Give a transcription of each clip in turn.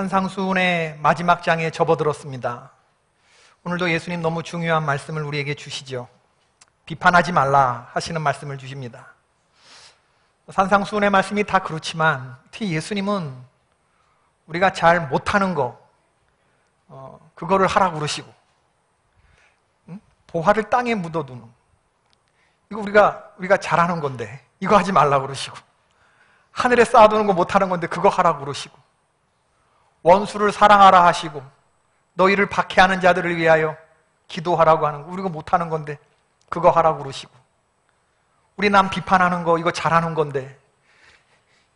산상수훈의 마지막 장에 접어들었습니다. 오늘도 예수님 너무 중요한 말씀을 우리에게 주시죠. 비판하지 말라 하시는 말씀을 주십니다. 산상수훈의 말씀이 다 그렇지만 특히 예수님은 우리가 잘 못하는 거 어, 그거를 하라고 그러시고 응? 보화를 땅에 묻어두는 이거 우리가 우리가 잘하는 건데 이거 하지 말라고 그러시고 하늘에 쌓아두는 거 못하는 건데 그거 하라고 그러시고 원수를 사랑하라 하시고 너희를 박해하는 자들을 위하여 기도하라고 하는 거. 우리가 못하는 건데 그거 하라고 그러시고. 우리 남 비판하는 거 이거 잘하는 건데.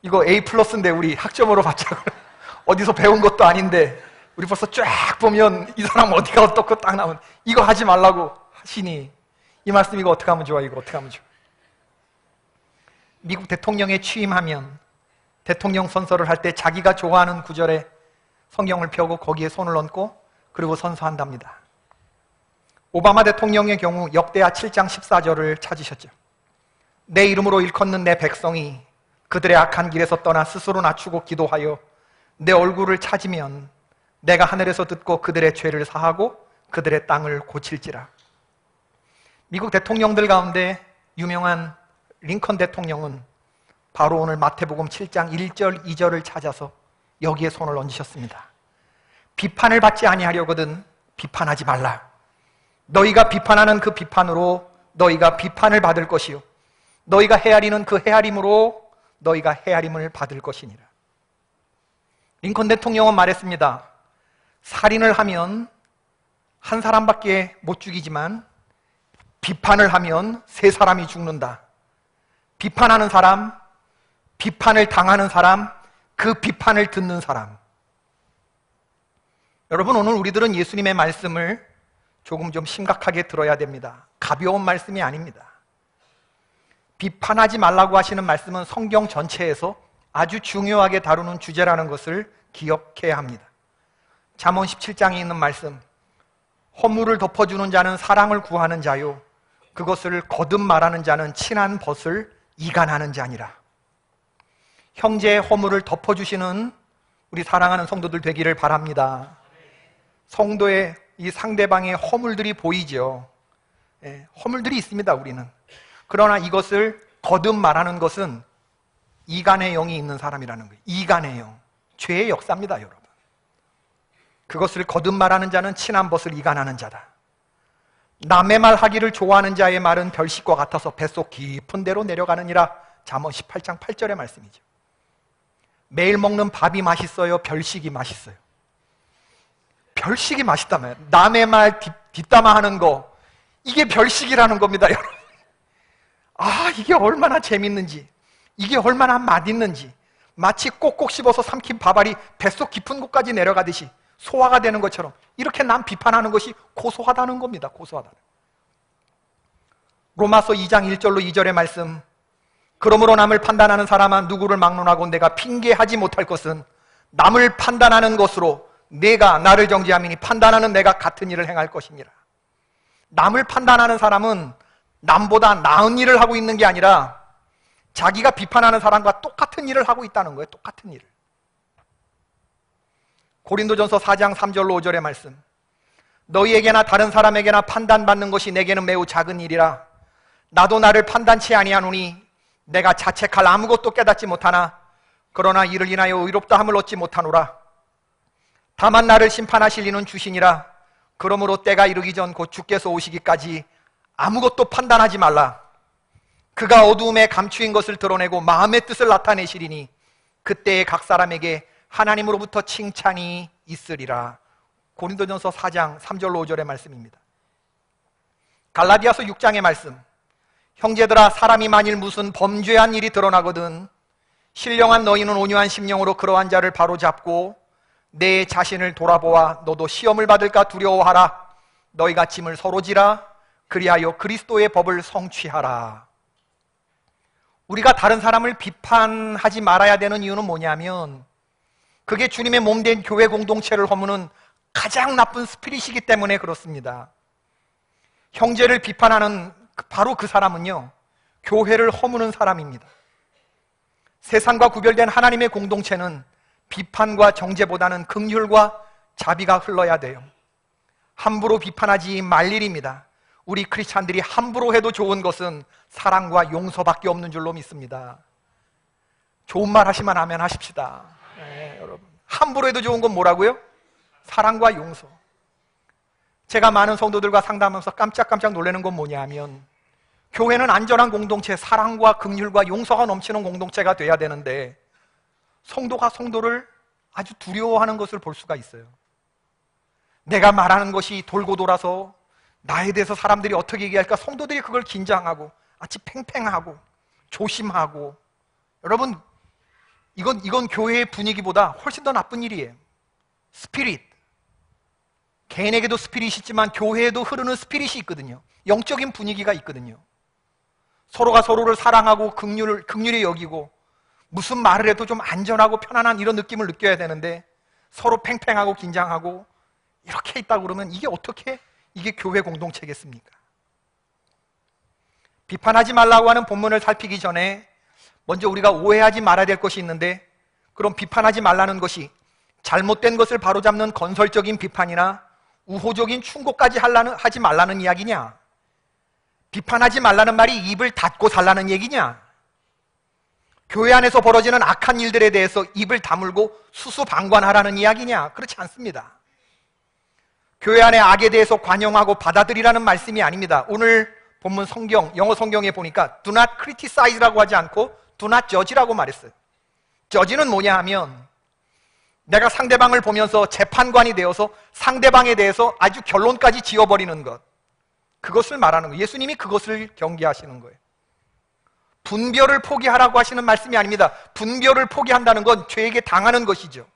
이거 A 플러스인데 우리 학점으로 받자고. 어디서 배운 것도 아닌데 우리 벌써 쫙 보면 이 사람 어디가 어떻고 딱 나오면 이거 하지 말라고 하시니. 이 말씀 이거 어떻게 하면 좋아? 이거 어떻게 하면 좋아? 미국 대통령에 취임하면 대통령 선서를 할 때 자기가 좋아하는 구절에 성경을 펴고 거기에 손을 얹고 그리고 선서한답니다. 오바마 대통령의 경우 역대하 7장 14절을 찾으셨죠. 내 이름으로 일컫는 내 백성이 그들의 악한 길에서 떠나 스스로 낮추고 기도하여 내 얼굴을 찾으면 내가 하늘에서 듣고 그들의 죄를 사하고 그들의 땅을 고칠지라. 미국 대통령들 가운데 유명한 링컨 대통령은 바로 오늘 마태복음 7장 1절, 2절을 찾아서 여기에 손을 얹으셨습니다. 비판을 받지 아니하려거든 비판하지 말라. 너희가 비판하는 그 비판으로 너희가 비판을 받을 것이요. 너희가 헤아리는 그 헤아림으로 너희가 헤아림을 받을 것이니라. 링컨 대통령은 말했습니다. 살인을 하면 한 사람밖에 못 죽이지만 비판을 하면 세 사람이 죽는다. 비판하는 사람, 비판을 당하는 사람, 그 비판을 듣는 사람. 여러분, 오늘 우리들은 예수님의 말씀을 조금 좀 심각하게 들어야 됩니다. 가벼운 말씀이 아닙니다. 비판하지 말라고 하시는 말씀은 성경 전체에서 아주 중요하게 다루는 주제라는 것을 기억해야 합니다. 잠언 17장에 있는 말씀. 허물을 덮어주는 자는 사랑을 구하는 자요. 그것을 거듭 말하는 자는 친한 벗을 이간하는 자니라. 형제의 허물을 덮어주시는 우리 사랑하는 성도들 되기를 바랍니다. 성도의 이 상대방의 허물들이 보이죠. 예, 허물들이 있습니다, 우리는. 그러나 이것을 거듭 말하는 것은 이간의 영이 있는 사람이라는 거예요. 이간의 영. 죄의 역사입니다, 여러분. 그것을 거듭 말하는 자는 친한 벗을 이간하는 자다. 남의 말 하기를 좋아하는 자의 말은 별식과 같아서 뱃속 깊은 데로 내려가느니라. 잠언 18장 8절의 말씀이죠. 매일 먹는 밥이 맛있어요? 별식이 맛있어요? 별식이 맛있다며. 남의 말 뒷, 뒷담화 하는 거. 이게 별식이라는 겁니다, 여러분. 아, 이게 얼마나 재밌는지. 이게 얼마나 맛있는지. 마치 꼭꼭 씹어서 삼킨 밥알이 뱃속 깊은 곳까지 내려가듯이 소화가 되는 것처럼 이렇게 남 비판하는 것이 고소하다는 겁니다. 고소하다는. 로마서 2장 1절로 2절의 말씀. 그러므로 남을 판단하는 사람은 누구를 막론하고 내가 핑계하지 못할 것은 남을 판단하는 것으로 내가 나를 정지함이니 판단하는 내가 같은 일을 행할 것이니라. 남을 판단하는 사람은 남보다 나은 일을 하고 있는 게 아니라 자기가 비판하는 사람과 똑같은 일을 하고 있다는 거예요. 똑같은 일을. 고린도전서 4장 3절로 5절의 말씀. 너희에게나 다른 사람에게나 판단받는 것이 내게는 매우 작은 일이라. 나도 나를 판단치 아니하노니 내가 자책할 아무것도 깨닫지 못하나 그러나 이를 인하여 의롭다 함을 얻지 못하노라. 다만 나를 심판하실 이는 주시니라. 그러므로 때가 이르기 전 곧 주께서 오시기까지 아무것도 판단하지 말라. 그가 어두움에 감추인 것을 드러내고 마음의 뜻을 나타내시리니 그때에 각 사람에게 하나님으로부터 칭찬이 있으리라. 고린도전서 4장 3절로 5절의 말씀입니다. 갈라디아서 6장의 말씀. 형제들아 사람이 만일 무슨 범죄한 일이 드러나거든 신령한 너희는 온유한 심령으로 그러한 자를 바로잡고 내 자신을 돌아보아 너도 시험을 받을까 두려워하라. 너희가 짐을 서로 지라 그리하여 그리스도의 법을 성취하라. 우리가 다른 사람을 비판하지 말아야 되는 이유는 뭐냐면 그게 주님의 몸 된 교회 공동체를 허무는 가장 나쁜 스피릿이기 때문에 그렇습니다. 형제를 비판하는 바로 그 사람은요, 교회를 허무는 사람입니다. 세상과 구별된 하나님의 공동체는 비판과 정죄보다는 긍휼과 자비가 흘러야 돼요. 함부로 비판하지 말 일입니다. 우리 크리스찬들이 함부로 해도 좋은 것은 사랑과 용서밖에 없는 줄로 믿습니다. 좋은 말 하시면 하면 하십시다. 네, 여러분. 함부로 해도 좋은 건 뭐라고요? 사랑과 용서. 제가 많은 성도들과 상담하면서 깜짝깜짝 놀라는 건 뭐냐면 교회는 안전한 공동체, 사랑과 긍휼과 용서가 넘치는 공동체가 돼야 되는데 성도가 성도를 아주 두려워하는 것을 볼 수가 있어요. 내가 말하는 것이 돌고 돌아서 나에 대해서 사람들이 어떻게 얘기할까 성도들이 그걸 긴장하고 아치 팽팽하고 조심하고 여러분 이건 이건 교회의 분위기보다 훨씬 더 나쁜 일이에요. 스피릿 개인에게도 스피릿이 있지만 교회에도 흐르는 스피릿이 있거든요. 영적인 분위기가 있거든요. 서로가 서로를 사랑하고 극률을 극률히 여기고 무슨 말을 해도 좀 안전하고 편안한 이런 느낌을 느껴야 되는데 서로 팽팽하고 긴장하고 이렇게 있다 그러면 이게 어떻게 이게 교회 공동체겠습니까? 비판하지 말라고 하는 본문을 살피기 전에 먼저 우리가 오해하지 말아야 될 것이 있는데 그럼 비판하지 말라는 것이 잘못된 것을 바로잡는 건설적인 비판이나 우호적인 충고까지 하지 말라는 이야기냐? 비판하지 말라는 말이 입을 닫고 살라는 얘기냐? 교회 안에서 벌어지는 악한 일들에 대해서 입을 다물고 수수방관하라는 이야기냐? 그렇지 않습니다. 교회 안의 악에 대해서 관용하고 받아들이라는 말씀이 아닙니다. 오늘 본문 성경, 영어 성경에 보니까 do not criticize라고 하지 않고 do not judge라고 말했어요. judge는 뭐냐 하면 내가 상대방을 보면서 재판관이 되어서 상대방에 대해서 아주 결론까지 지어버리는 것. 그것을 말하는 거예요. 예수님이 그것을 경계하시는 거예요. 분별을 포기하라고 하시는 말씀이 아닙니다. 분별을 포기한다는 건 죄에게 당하는 것이죠.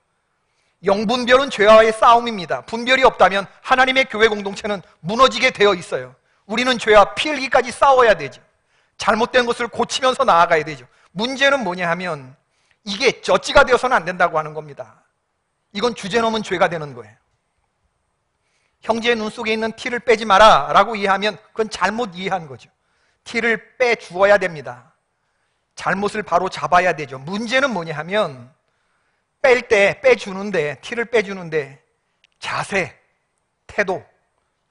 영분별은 죄와의 싸움입니다. 분별이 없다면 하나님의 교회 공동체는 무너지게 되어 있어요. 우리는 죄와 피 흘기까지 싸워야 되죠. 잘못된 것을 고치면서 나아가야 되죠. 문제는 뭐냐 하면 이게 저지가 되어서는 안 된다고 하는 겁니다. 이건 주제 넘은 죄가 되는 거예요. 형제의 눈 속에 있는 티를 빼지 마라 라고 이해하면 그건 잘못 이해한 거죠. 티를 빼 주어야 됩니다. 잘못을 바로 잡아야 되죠. 문제는 뭐냐 하면 뺄 때 빼주는데, 티를 빼주는데 자세, 태도,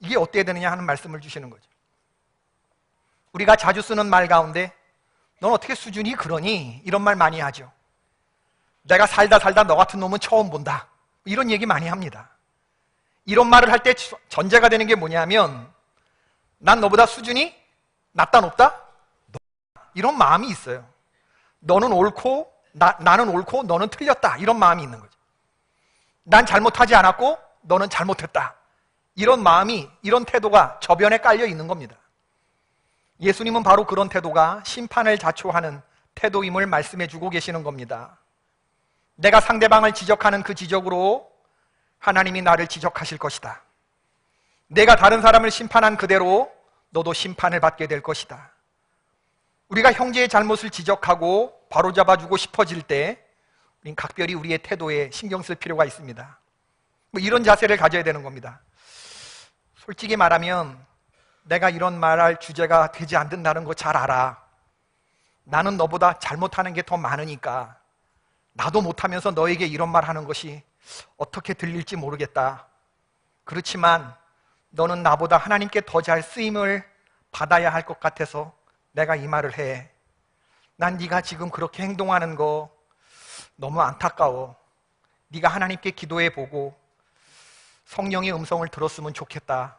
이게 어때야 되느냐 하는 말씀을 주시는 거죠. 우리가 자주 쓰는 말 가운데 넌 어떻게 수준이 그러니? 이런 말 많이 하죠. 내가 살다 살다 너 같은 놈은 처음 본다. 이런 얘기 많이 합니다. 이런 말을 할 때 전제가 되는 게 뭐냐면 난 너보다 수준이 낮다 높다? 이런 마음이 있어요. 너는 옳고 나, 나는 옳고 너는 틀렸다. 이런 마음이 있는 거죠. 난 잘못하지 않았고 너는 잘못했다. 이런 마음이 이런 태도가 저변에 깔려 있는 겁니다. 예수님은 바로 그런 태도가 심판을 자초하는 태도임을 말씀해 주고 계시는 겁니다. 내가 상대방을 지적하는 그 지적으로 하나님이 나를 지적하실 것이다. 내가 다른 사람을 심판한 그대로 너도 심판을 받게 될 것이다. 우리가 형제의 잘못을 지적하고 바로잡아주고 싶어질 때 우린 각별히 우리의 태도에 신경 쓸 필요가 있습니다. 뭐 이런 자세를 가져야 되는 겁니다. 솔직히 말하면 내가 이런 말할 주제가 되지 않는다는 거 잘 알아. 나는 너보다 잘못하는 게 더 많으니까 나도 못하면서 너에게 이런 말 하는 것이 어떻게 들릴지 모르겠다. 그렇지만 너는 나보다 하나님께 더 잘 쓰임을 받아야 할 것 같아서 내가 이 말을 해. 난 네가 지금 그렇게 행동하는 거 너무 안타까워. 네가 하나님께 기도해 보고 성령의 음성을 들었으면 좋겠다.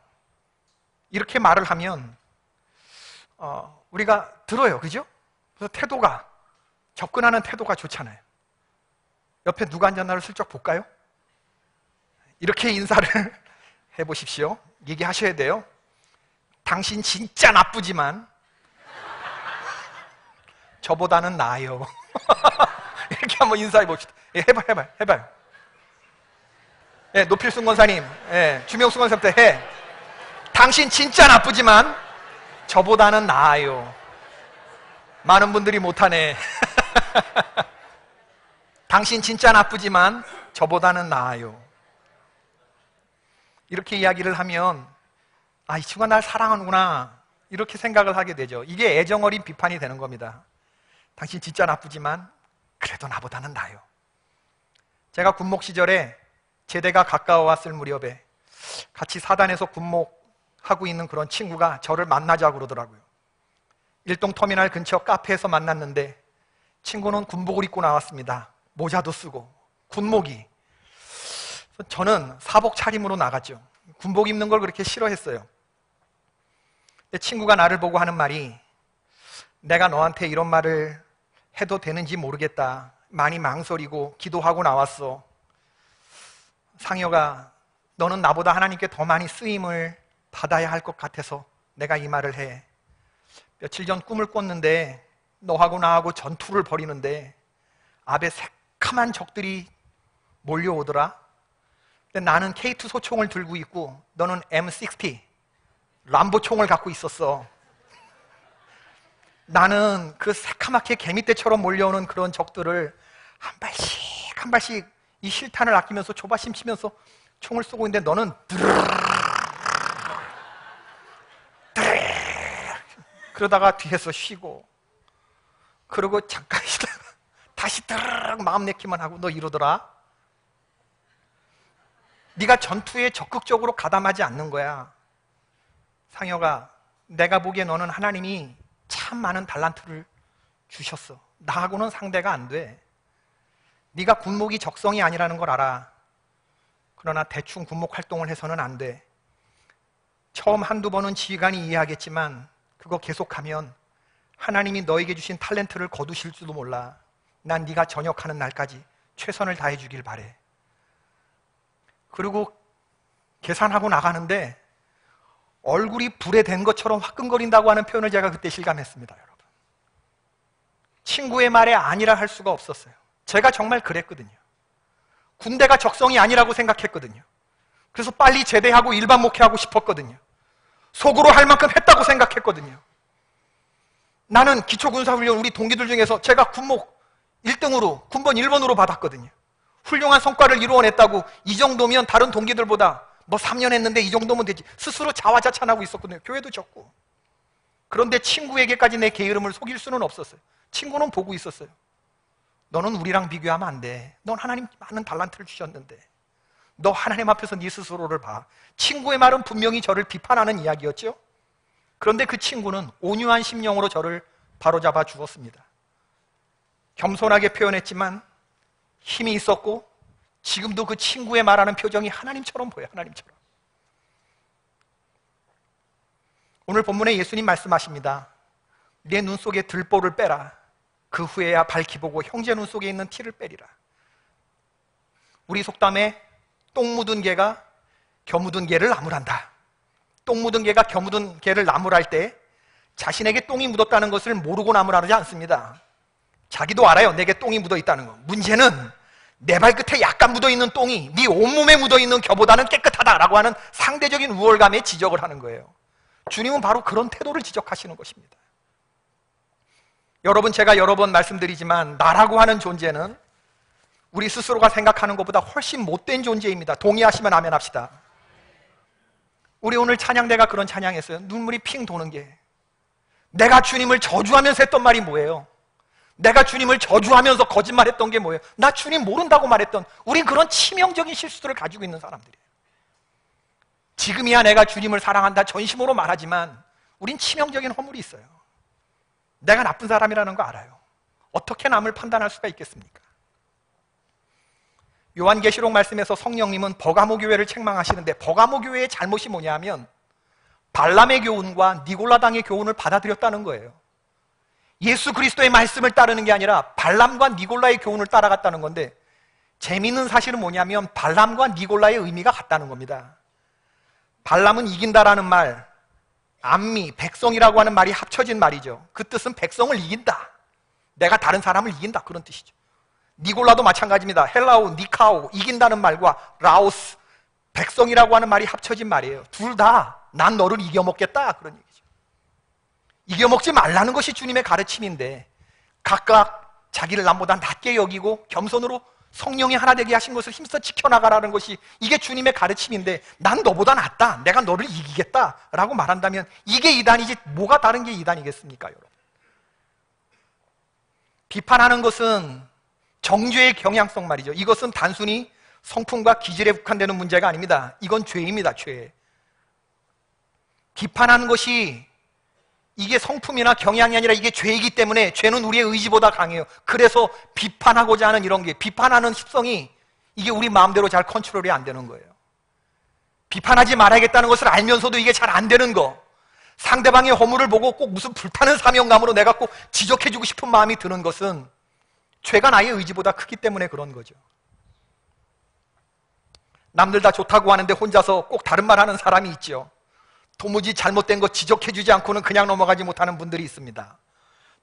이렇게 말을 하면 어, 우리가 들어요, 그죠? 그래서 태도가 접근하는 태도가 좋잖아요. 옆에 누가 앉았나를 슬쩍 볼까요? 이렇게 인사를 해보십시오. 얘기하셔야 돼요. 당신 진짜 나쁘지만 저보다는 나아요. 이렇게 한번 인사해 봅시다. 예, 해봐, 해봐, 해봐요. 예, 노필순 권사님, 예, 주명수 권사님부터 해. 당신 진짜 나쁘지만 저보다는 나아요. 많은 분들이 못하네. 당신 진짜 나쁘지만 저보다는 나아요. 이렇게 이야기를 하면 아, 이 친구가 날 사랑하는구나. 이렇게 생각을 하게 되죠. 이게 애정 어린 비판이 되는 겁니다. 당신 진짜 나쁘지만 그래도 나보다는 나요. 제가 군목 시절에 제대가 가까워왔을 무렵에 같이 사단에서 군목하고 있는 그런 친구가 저를 만나자 그러더라고요. 일동 터미널 근처 카페에서 만났는데 친구는 군복을 입고 나왔습니다. 모자도 쓰고 군목이. 저는 사복 차림으로 나갔죠. 군복 입는 걸 그렇게 싫어했어요. 근데 친구가 나를 보고 하는 말이 내가 너한테 이런 말을 해도 되는지 모르겠다. 많이 망설이고 기도하고 나왔어. 상여가 너는 나보다 하나님께 더 많이 쓰임을 받아야 할 것 같아서 내가 이 말을 해. 며칠 전 꿈을 꿨는데 너하고 나하고 전투를 벌이는데 앞에 새 카만 적들이 몰려오더라. 근데 나는 K2 소총을 들고 있고 너는 M60 람보 총을 갖고 있었어. 나는 그 새카맣게 개미떼처럼 몰려오는 그런 적들을 한 발씩 한 발씩 이 실탄을 아끼면서 조바심 치면서 총을 쏘고 있는데 너는 드르르 그러다가 뒤에서 쉬고 그러고 잠깐 쉬다가 다시 드르륵 마음 내키만 하고 너 이러더라? 네가 전투에 적극적으로 가담하지 않는 거야. 상여가 내가 보기에 너는 하나님이 참 많은 달란트를 주셨어. 나하고는 상대가 안 돼. 네가 군목이 적성이 아니라는 걸 알아. 그러나 대충 군목 활동을 해서는 안 돼. 처음 한두 번은 지휘관이 이해하겠지만 그거 계속하면 하나님이 너에게 주신 탤런트를 거두실지도 몰라. 난 네가 전역하는 날까지 최선을 다해 주길 바래. 그리고 계산하고 나가는데 얼굴이 불에 댄 것처럼 화끈거린다고 하는 표현을 제가 그때 실감했습니다, 여러분. 친구의 말에 아니라 할 수가 없었어요. 제가 정말 그랬거든요. 군대가 적성이 아니라고 생각했거든요. 그래서 빨리 제대하고 일반 목회하고 싶었거든요. 속으로 할 만큼 했다고 생각했거든요. 나는 기초군사훈련 우리 동기들 중에서 제가 군목 1등으로, 군번 1번으로 받았거든요. 훌륭한 성과를 이루어냈다고 이 정도면 다른 동기들보다 뭐 3년 했는데 이 정도면 되지. 스스로 자화자찬하고 있었거든요. 교회도 적고. 그런데 친구에게까지 내 게으름을 속일 수는 없었어요. 친구는 보고 있었어요. 너는 우리랑 비교하면 안 돼. 넌 하나님 많은 달란트를 주셨는데. 너 하나님 앞에서 네 스스로를 봐. 친구의 말은 분명히 저를 비판하는 이야기였죠. 그런데 그 친구는 온유한 심령으로 저를 바로잡아 주었습니다. 겸손하게 표현했지만 힘이 있었고 지금도 그 친구의 말하는 표정이 하나님처럼 보여요. 하나님처럼. 오늘 본문에 예수님 말씀하십니다. 내 눈 속에 들보를 빼라. 그 후에야 밝히 보고 형제 눈 속에 있는 티를 빼리라. 우리 속담에 똥 묻은 개가 겨 묻은 개를 나무란다. 똥 묻은 개가 겨 묻은 개를 나무랄 때 자신에게 똥이 묻었다는 것을 모르고 나무라지 않습니다. 자기도 알아요. 내게 똥이 묻어 있다는 거. 문제는 내 발끝에 약간 묻어 있는 똥이 네 온몸에 묻어 있는 겨보다는 깨끗하다라고 하는 상대적인 우월감에 지적을 하는 거예요. 주님은 바로 그런 태도를 지적하시는 것입니다. 여러분 제가 여러 번 말씀드리지만 나라고 하는 존재는 우리 스스로가 생각하는 것보다 훨씬 못된 존재입니다. 동의하시면 아멘 합시다. 우리 오늘 찬양대가 그런 찬양했어요. 눈물이 핑 도는 게. 내가 주님을 저주하면서 했던 말이 뭐예요? 내가 주님을 저주하면서 거짓말했던 게 뭐예요? 나 주님 모른다고 말했던 우린 그런 치명적인 실수들을 가지고 있는 사람들이에요. 지금이야 내가 주님을 사랑한다 전심으로 말하지만 우린 치명적인 허물이 있어요. 내가 나쁜 사람이라는 거 알아요. 어떻게 남을 판단할 수가 있겠습니까? 요한계시록 말씀에서 성령님은 버가모 교회를 책망하시는데 버가모 교회의 잘못이 뭐냐면 발람의 교훈과 니골라당의 교훈을 받아들였다는 거예요. 예수 그리스도의 말씀을 따르는 게 아니라 발람과 니골라의 교훈을 따라갔다는 건데 재미있는 사실은 뭐냐면 발람과 니골라의 의미가 같다는 겁니다. 발람은 이긴다라는 말, 암미, 백성이라고 하는 말이 합쳐진 말이죠. 그 뜻은 백성을 이긴다. 내가 다른 사람을 이긴다. 그런 뜻이죠. 니골라도 마찬가지입니다. 헬라오, 니카오, 이긴다는 말과 라오스, 백성이라고 하는 말이 합쳐진 말이에요. 둘 다 난 너를 이겨먹겠다. 그런 얘기죠. 이겨먹지 말라는 것이 주님의 가르침인데 각각 자기를 남보다 낮게 여기고 겸손으로 성령이 하나 되게 하신 것을 힘써 지켜나가라는 것이 이게 주님의 가르침인데 난 너보다 낫다. 내가 너를 이기겠다. 라고 말한다면 이게 이단이지 뭐가 다른 게 이단이겠습니까, 여러분? 비판하는 것은 정죄의 경향성 말이죠. 이것은 단순히 성품과 기질에 국한되는 문제가 아닙니다. 이건 죄입니다, 죄. 비판하는 것이 이게 성품이나 경향이 아니라 이게 죄이기 때문에 죄는 우리의 의지보다 강해요. 그래서 비판하고자 하는 이런 게 비판하는 습성이 이게 우리 마음대로 잘 컨트롤이 안 되는 거예요. 비판하지 말아야겠다는 것을 알면서도 이게 잘 안 되는 거. 상대방의 허물을 보고 꼭 무슨 불타는 사명감으로 내가 꼭 지적해주고 싶은 마음이 드는 것은 죄가 나의 의지보다 크기 때문에 그런 거죠. 남들 다 좋다고 하는데 혼자서 꼭 다른 말 하는 사람이 있죠. 도무지 잘못된 거 지적해주지 않고는 그냥 넘어가지 못하는 분들이 있습니다.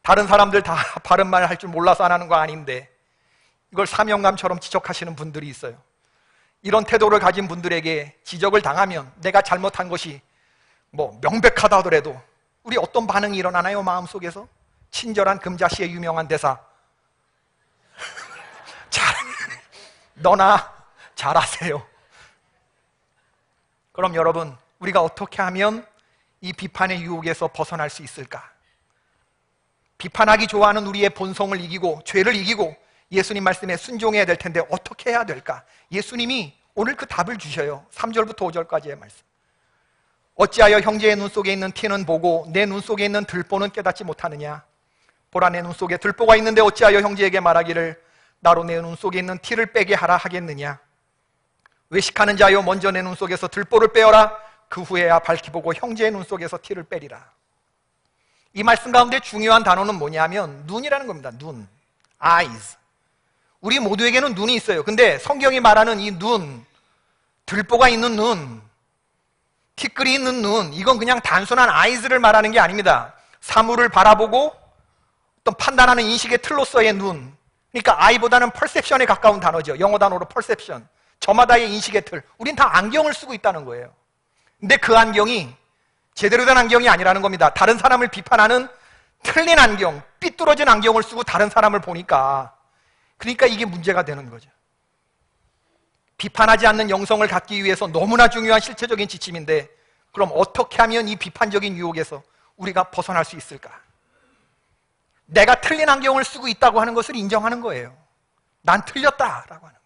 다른 사람들 다 바른 말 할 줄 몰라서 안 하는 거 아닌데 이걸 사명감처럼 지적하시는 분들이 있어요. 이런 태도를 가진 분들에게 지적을 당하면 내가 잘못한 것이 뭐 명백하다 하더라도 우리 어떤 반응이 일어나나요? 마음속에서? 친절한 금자씨의 유명한 대사 잘 너나 잘하세요. 그럼 여러분, 우리가 어떻게 하면 이 비판의 유혹에서 벗어날 수 있을까? 비판하기 좋아하는 우리의 본성을 이기고 죄를 이기고 예수님 말씀에 순종해야 될 텐데 어떻게 해야 될까? 예수님이 오늘 그 답을 주셔요. 3절부터 5절까지의 말씀. 어찌하여 형제의 눈 속에 있는 티는 보고 내 눈 속에 있는 들보는 깨닫지 못하느냐? 보라 내 눈 속에 들보가 있는데 어찌하여 형제에게 말하기를 나로 내 눈 속에 있는 티를 빼게 하라 하겠느냐? 외식하는 자여 먼저 내 눈 속에서 들보를 빼어라 그 후에야 밝히 보고 형제의 눈 속에서 티를 빼리라. 이 말씀 가운데 중요한 단어는 뭐냐면 눈이라는 겁니다. 눈. eyes. 우리 모두에게는 눈이 있어요. 근데 성경이 말하는 이 눈 들보가 있는 눈 티끌이 있는 눈 이건 그냥 단순한 eyes를 말하는 게 아닙니다. 사물을 바라보고 어떤 판단하는 인식의 틀로서의 눈. 그러니까 아이보다는 perception에 가까운 단어죠. 영어 단어로 perception. 저마다의 인식의 틀. 우린 다 안경을 쓰고 있다는 거예요. 근데 그 안경이 제대로 된 안경이 아니라는 겁니다. 다른 사람을 비판하는 틀린 안경, 삐뚤어진 안경을 쓰고 다른 사람을 보니까 그러니까 이게 문제가 되는 거죠. 비판하지 않는 영성을 갖기 위해서 너무나 중요한 실체적인 지침인데 그럼 어떻게 하면 이 비판적인 유혹에서 우리가 벗어날 수 있을까? 내가 틀린 안경을 쓰고 있다고 하는 것을 인정하는 거예요. 난 틀렸다라고 하는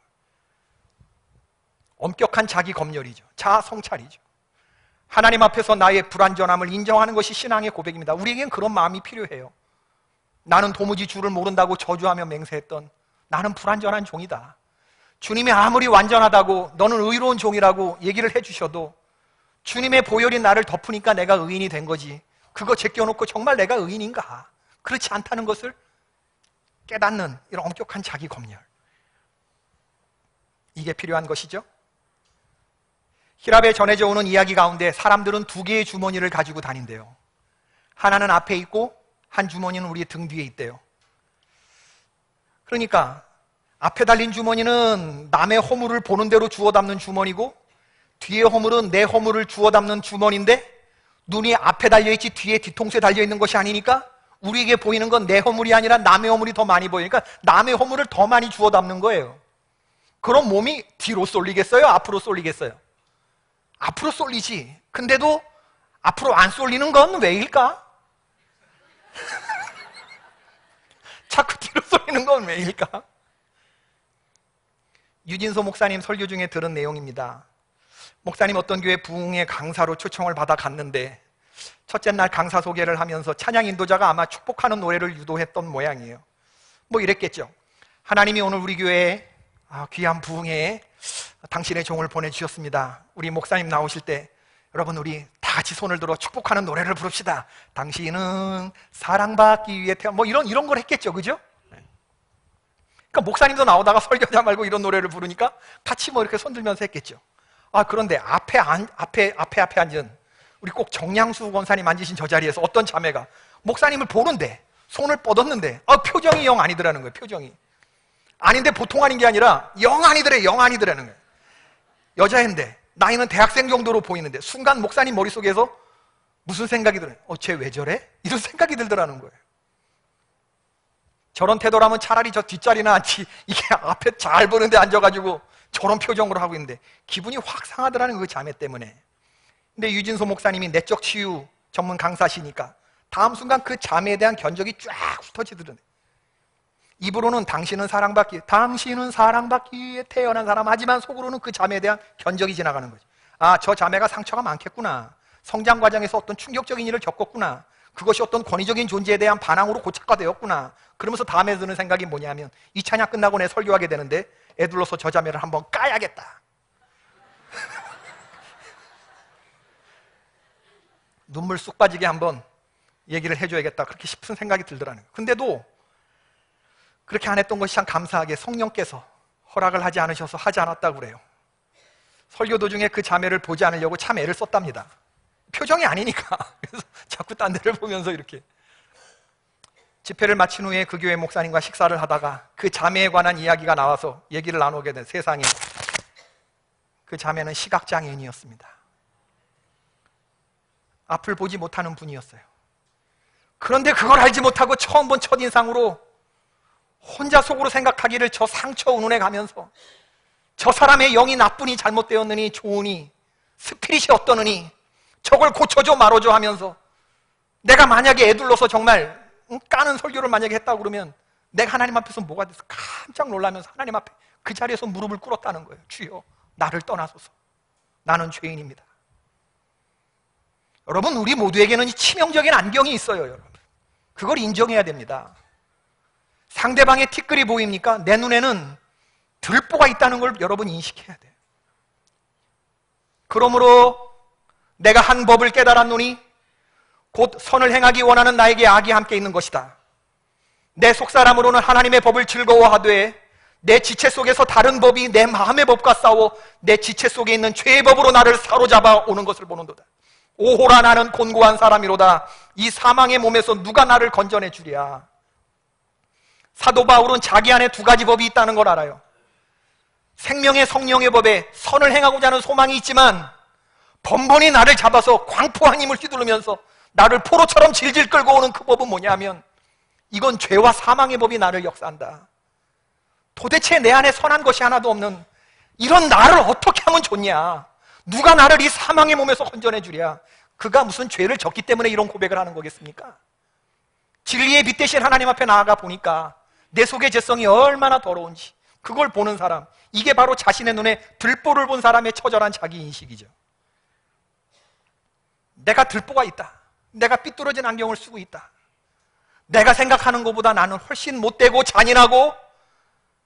엄격한 자기 검열이죠. 자아 성찰이죠. 하나님 앞에서 나의 불완전함을 인정하는 것이 신앙의 고백입니다. 우리에겐 그런 마음이 필요해요. 나는 도무지 주를 모른다고 저주하며 맹세했던 나는 불완전한 종이다. 주님이 아무리 완전하다고 너는 의로운 종이라고 얘기를 해주셔도 주님의 보혈이 나를 덮으니까 내가 의인이 된 거지. 그거 제껴놓고 정말 내가 의인인가? 그렇지 않다는 것을 깨닫는 이런 엄격한 자기 검열. 이게 필요한 것이죠. 히랍에 전해져 오는 이야기 가운데 사람들은 두 개의 주머니를 가지고 다닌대요. 하나는 앞에 있고 한 주머니는 우리 등 뒤에 있대요. 그러니까 앞에 달린 주머니는 남의 허물을 보는 대로 주워 담는 주머니고 뒤에 허물은 내 허물을 주워 담는 주머니인데 눈이 앞에 달려 있지 뒤에 뒤통수에 달려 있는 것이 아니니까 우리에게 보이는 건 내 허물이 아니라 남의 허물이 더 많이 보이니까 남의 허물을 더 많이 주워 담는 거예요. 그럼 몸이 뒤로 쏠리겠어요? 앞으로 쏠리겠어요? 앞으로 쏠리지. 근데도 앞으로 안 쏠리는 건 왜일까? 자꾸 뒤로 쏠리는 건 왜일까? 유진소 목사님 설교 중에 들은 내용입니다. 목사님 어떤 교회 부흥의 강사로 초청을 받아 갔는데 첫째 날 강사 소개를 하면서 찬양 인도자가 아마 축복하는 노래를 유도했던 모양이에요. 뭐 이랬겠죠. 하나님이 오늘 우리 교회에 아, 귀한 부흥회에 당신의 종을 보내주셨습니다. 우리 목사님 나오실 때 여러분 우리 다 같이 손을 들어 축복하는 노래를 부릅시다. 당신은 사랑받기 위해 태어 뭐 이런 이런 걸 했겠죠, 그죠? 그러니까 목사님도 나오다가 설교자 말고 이런 노래를 부르니까 같이 뭐 이렇게 손들면서 했겠죠. 아 그런데 앞에 안, 앞에 앞에 앞에 앉은 우리 꼭 정량수 권사님 앉으신 저 자리에서 어떤 자매가 목사님을 보는데 손을 뻗었는데 아 표정이 영 아니더라는 거예요. 표정이 아닌데 보통 아닌 게 아니라 영 아니더래 영 아니더라는 거예요. 여자인데 나이는 대학생 정도로 보이는데 순간 목사님 머릿속에서 무슨 생각이 들어요? 어, 쟤 왜 저래? 이런 생각이 들더라는 거예요. 저런 태도라면 차라리 저 뒷자리나 앉지 이게 앞에 잘 보는데 앉아가지고 저런 표정으로 하고 있는데 기분이 확 상하더라는 그 자매 때문에 근데 유진소 목사님이 내적 치유 전문 강사시니까 다음 순간 그 자매에 대한 견적이 쫙 흩어지더라네 입으로는 당신은 사랑받기, 당신은 사랑받기 위해 태어난 사람, 하지만 속으로는 그 자매에 대한 견적이 지나가는 거죠. 아, 저 자매가 상처가 많겠구나. 성장 과정에서 어떤 충격적인 일을 겪었구나. 그것이 어떤 권위적인 존재에 대한 반항으로 고착화되었구나. 그러면서 다음에 드는 생각이 뭐냐면 이 찬양 끝나고 내 설교하게 되는데 애들로서 저 자매를 한번 까야겠다. 눈물 쑥 빠지게 한번 얘기를 해줘야겠다. 그렇게 싶은 생각이 들더라는 거예요. 근데도 그렇게 안 했던 것이 참 감사하게 성령께서 허락을 하지 않으셔서 하지 않았다고 그래요. 설교 도중에 그 자매를 보지 않으려고 참 애를 썼답니다. 표정이 아니니까. 그래서 자꾸 딴 데를 보면서 이렇게. 집회를 마친 후에 그 교회 목사님과 식사를 하다가 그 자매에 관한 이야기가 나와서 얘기를 나누게 된 세상에 그 자매는 시각장애인이었습니다. 앞을 보지 못하는 분이었어요. 그런데 그걸 알지 못하고 처음 본 첫인상으로 혼자 속으로 생각하기를 저 상처 운운해 가면서 저 사람의 영이 나쁘니 잘못되었느니 좋으니 스피릿이 어떠느니 저걸 고쳐줘 말아줘 하면서 내가 만약에 애둘러서 정말 까는 설교를 만약에 했다고 그러면 내가 하나님 앞에서 뭐가 돼서 깜짝 놀라면서 하나님 앞에 그 자리에서 무릎을 꿇었다는 거예요. 주여, 나를 떠나소서. 나는 죄인입니다. 여러분, 우리 모두에게는 치명적인 안경이 있어요, 여러분. 그걸 인정해야 됩니다. 상대방의 티끌이 보입니까? 내 눈에는 들보가 있다는 걸 여러분 인식해야 돼요. 그러므로 내가 한 법을 깨달았노니 곧 선을 행하기 원하는 나에게 악이 함께 있는 것이다. 내 속사람으로는 하나님의 법을 즐거워하되 내 지체 속에서 다른 법이 내 마음의 법과 싸워 내 지체 속에 있는 죄의 법으로 나를 사로잡아 오는 것을 보는도다. 오호라 나는 곤고한 사람이로다. 이 사망의 몸에서 누가 나를 건져내 주랴. 사도 바울은 자기 안에 두 가지 법이 있다는 걸 알아요. 생명의 성령의 법에 선을 행하고자 하는 소망이 있지만 번번이 나를 잡아서 광포한 힘을 휘두르면서 나를 포로처럼 질질 끌고 오는 그 법은 뭐냐면 이건 죄와 사망의 법이 나를 역사한다. 도대체 내 안에 선한 것이 하나도 없는 이런 나를 어떻게 하면 좋냐? 누가 나를 이 사망의 몸에서 건져내 주랴? 그가 무슨 죄를 졌기 때문에 이런 고백을 하는 거겠습니까? 진리의 빛 대신 하나님 앞에 나아가 보니까 내 속의 죄성이 얼마나 더러운지 그걸 보는 사람 이게 바로 자신의 눈에 들보를 본 사람의 처절한 자기 인식이죠. 내가 들보가 있다. 내가 삐뚤어진 안경을 쓰고 있다. 내가 생각하는 것보다 나는 훨씬 못되고 잔인하고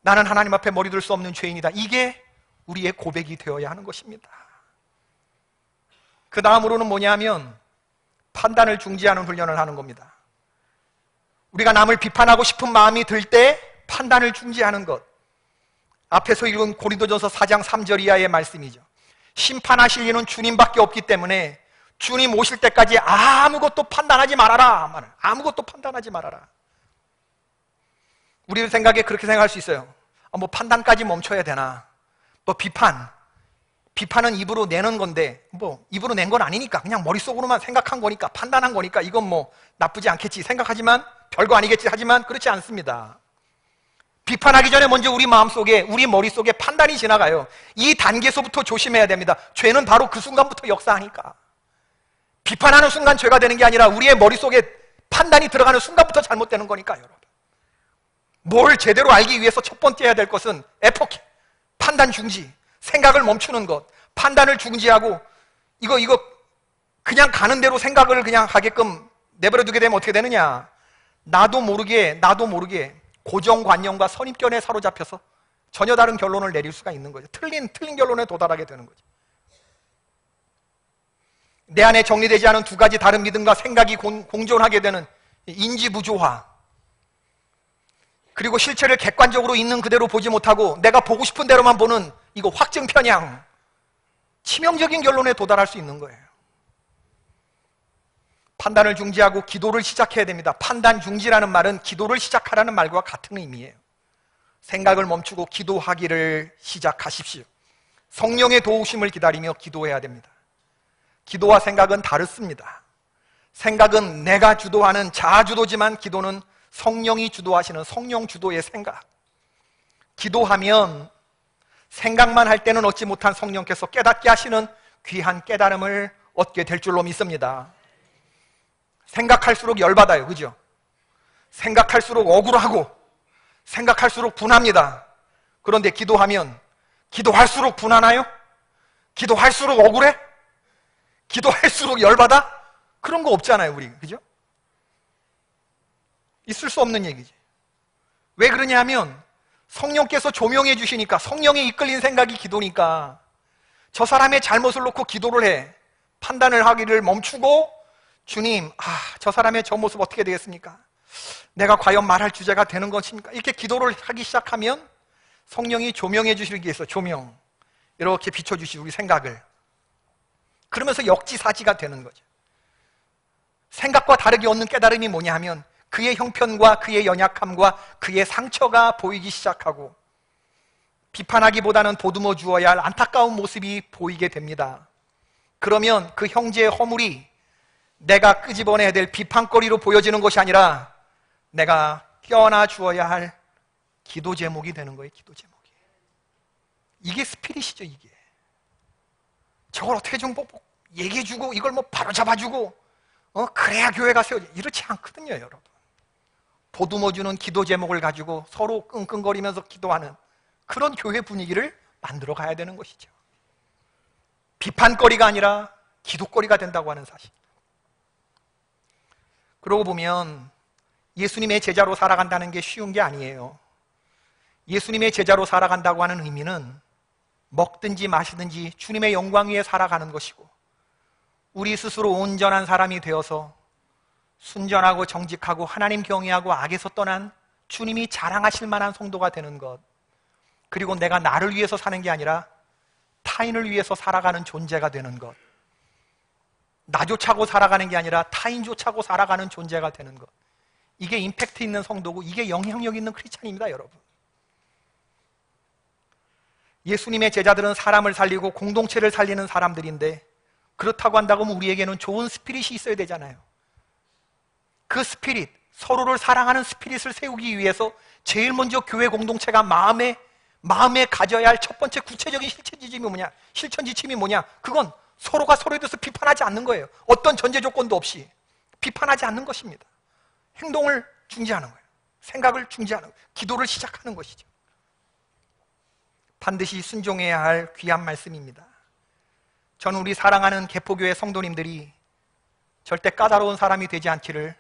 나는 하나님 앞에 머리 들 수 없는 죄인이다. 이게 우리의 고백이 되어야 하는 것입니다. 그 다음으로는 뭐냐면 판단을 중지하는 훈련을 하는 겁니다. 우리가 남을 비판하고 싶은 마음이 들 때 판단을 중지하는 것. 앞에서 읽은 고린도전서 4장 3절 이하의 말씀이죠. 심판하실 이는 주님밖에 없기 때문에 주님 오실 때까지 아무것도 판단하지 말아라. 아무것도 판단하지 말아라. 우리 생각에 그렇게 생각할 수 있어요. 아, 뭐 판단까지 멈춰야 되나? 뭐 비판. 비판은 입으로 내는 건데, 뭐 입으로 낸 건 아니니까 그냥 머릿속으로만 생각한 거니까 판단한 거니까 이건 뭐 나쁘지 않겠지 생각하지만 별거 아니겠지 하지만 그렇지 않습니다. 비판하기 전에 먼저 우리 마음속에 우리 머릿속에 판단이 지나가요. 이 단계에서부터 조심해야 됩니다. 죄는 바로 그 순간부터 역사하니까. 비판하는 순간 죄가 되는 게 아니라 우리의 머릿속에 판단이 들어가는 순간부터 잘못되는 거니까 여러분. 뭘 제대로 알기 위해서 첫 번째 해야 될 것은 에포키 판단 중지 생각을 멈추는 것 판단을 중지하고 이거 이거 그냥 가는 대로 생각을 그냥 하게끔 내버려 두게 되면 어떻게 되느냐 나도 모르게 나도 모르게 고정관념과 선입견에 사로잡혀서 전혀 다른 결론을 내릴 수가 있는 거죠 틀린 틀린 결론에 도달하게 되는 거죠 내 안에 정리되지 않은 두 가지 다른 믿음과 생각이 공존하게 되는 인지 부조화. 그리고 실체를 객관적으로 있는 그대로 보지 못하고 내가 보고 싶은 대로만 보는 이거 확증 편향. 치명적인 결론에 도달할 수 있는 거예요. 판단을 중지하고 기도를 시작해야 됩니다. 판단 중지라는 말은 기도를 시작하라는 말과 같은 의미예요. 생각을 멈추고 기도하기를 시작하십시오. 성령의 도우심을 기다리며 기도해야 됩니다. 기도와 생각은 다릅니다. 생각은 내가 주도하는 자주도지만 기도는 성령이 주도하시는 성령 주도의 생각. 기도하면 생각만 할 때는 얻지 못한 성령께서 깨닫게 하시는 귀한 깨달음을 얻게 될 줄로 믿습니다. 생각할수록 열받아요. 그죠? 생각할수록 억울하고, 생각할수록 분합니다. 그런데 기도하면 기도할수록 분하나요? 기도할수록 억울해? 기도할수록 열받아? 그런 거 없잖아요, 우리. 그죠? 있을 수 없는 얘기지. 왜 그러냐 하면 성령께서 조명해 주시니까 성령에 이끌린 생각이 기도니까 저 사람의 잘못을 놓고 기도를 해. 판단을 하기를 멈추고 주님, 아, 저 사람의 저 모습 어떻게 되겠습니까? 내가 과연 말할 주제가 되는 것입니까? 이렇게 기도를 하기 시작하면 성령이 조명해 주시기 위해서 조명. 이렇게 비춰주시고 우리 생각을. 그러면서 역지사지가 되는 거죠. 생각과 다르게 얻는 깨달음이 뭐냐 하면 그의 형편과 그의 연약함과 그의 상처가 보이기 시작하고 비판하기보다는 보듬어 주어야 할 안타까운 모습이 보이게 됩니다. 그러면 그 형제의 허물이 내가 끄집어내야 될 비판거리로 보여지는 것이 아니라 내가 껴안아 주어야 할 기도 제목이 되는 거예요, 기도 제목이. 이게 스피릿이죠, 이게. 저걸 어떻게 좀 뭐, 뭐 얘기해주고, 이걸 뭐 바로 잡아주고, 어, 그래야 교회 가 세워져. 이렇지 않거든요, 여러분. 보듬어주는 기도 제목을 가지고 서로 끙끙거리면서 기도하는 그런 교회 분위기를 만들어 가야 되는 것이죠. 비판거리가 아니라 기도거리가 된다고 하는 사실. 그러고 보면 예수님의 제자로 살아간다는 게 쉬운 게 아니에요. 예수님의 제자로 살아간다고 하는 의미는 먹든지 마시든지 주님의 영광 위에 살아가는 것이고 우리 스스로 온전한 사람이 되어서 순전하고 정직하고 하나님 경외하고 악에서 떠난 주님이 자랑하실 만한 성도가 되는 것. 그리고 내가 나를 위해서 사는 게 아니라 타인을 위해서 살아가는 존재가 되는 것. 나조차고 살아가는 게 아니라 타인조차고 살아가는 존재가 되는 것. 이게 임팩트 있는 성도고 이게 영향력 있는 크리스찬입니다, 여러분. 예수님의 제자들은 사람을 살리고 공동체를 살리는 사람들인데 그렇다고 한다고 하면 우리에게는 좋은 스피릿이 있어야 되잖아요. 그 스피릿, 서로를 사랑하는 스피릿을 세우기 위해서 제일 먼저 교회 공동체가 마음에 마음에 가져야 할 첫 번째 구체적인 실천 지침이 뭐냐? 실천 지침이 뭐냐? 그건 서로가 서로에 대해서 비판하지 않는 거예요. 어떤 전제 조건도 없이 비판하지 않는 것입니다. 행동을 중지하는 거예요. 생각을 중지하는 거예요. 기도를 시작하는 것이죠. 반드시 순종해야 할 귀한 말씀입니다. 저는 우리 사랑하는 개포교회 성도님들이 절대 까다로운 사람이 되지 않기를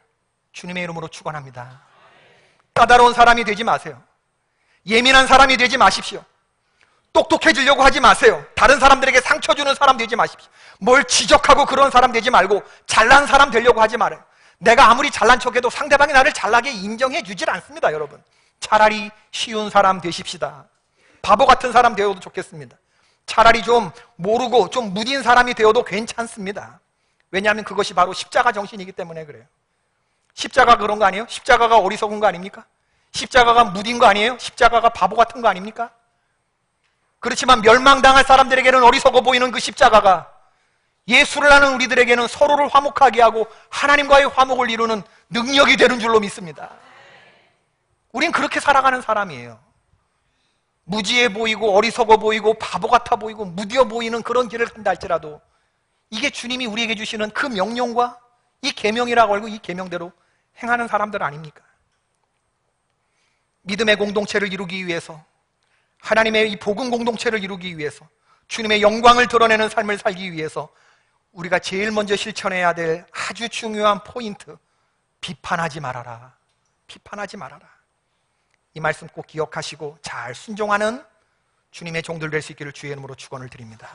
주님의 이름으로 축원합니다. 까다로운 사람이 되지 마세요. 예민한 사람이 되지 마십시오. 똑똑해지려고 하지 마세요. 다른 사람들에게 상처 주는 사람 되지 마십시오. 뭘 지적하고 그런 사람 되지 말고 잘난 사람 되려고 하지 말아요. 내가 아무리 잘난 척해도 상대방이 나를 잘나게 인정해 주질 않습니다, 여러분. 차라리 쉬운 사람 되십시다. 바보 같은 사람 되어도 좋겠습니다. 차라리 좀 모르고 좀 무딘 사람이 되어도 괜찮습니다. 왜냐하면 그것이 바로 십자가 정신이기 때문에 그래요. 십자가 그런 거 아니에요? 십자가가 어리석은 거 아닙니까? 십자가가 무딘 거 아니에요? 십자가가 바보 같은 거 아닙니까? 그렇지만 멸망당할 사람들에게는 어리석어 보이는 그 십자가가 예수를 아는 우리들에게는 서로를 화목하게 하고 하나님과의 화목을 이루는 능력이 되는 줄로 믿습니다. 우린 그렇게 살아가는 사람이에요. 무지해 보이고 어리석어 보이고 바보 같아 보이고 무디어 보이는 그런 길을 간다 할지라도 이게 주님이 우리에게 주시는 그 명령과 이 계명이라고 알고 이 계명대로 행하는 사람들 아닙니까? 믿음의 공동체를 이루기 위해서 하나님의 이 복음 공동체를 이루기 위해서 주님의 영광을 드러내는 삶을 살기 위해서 우리가 제일 먼저 실천해야 될 아주 중요한 포인트 비판하지 말아라. 비판하지 말아라. 이 말씀 꼭 기억하시고 잘 순종하는 주님의 종들 될 수 있기를 주의 이름으로 축원을 드립니다.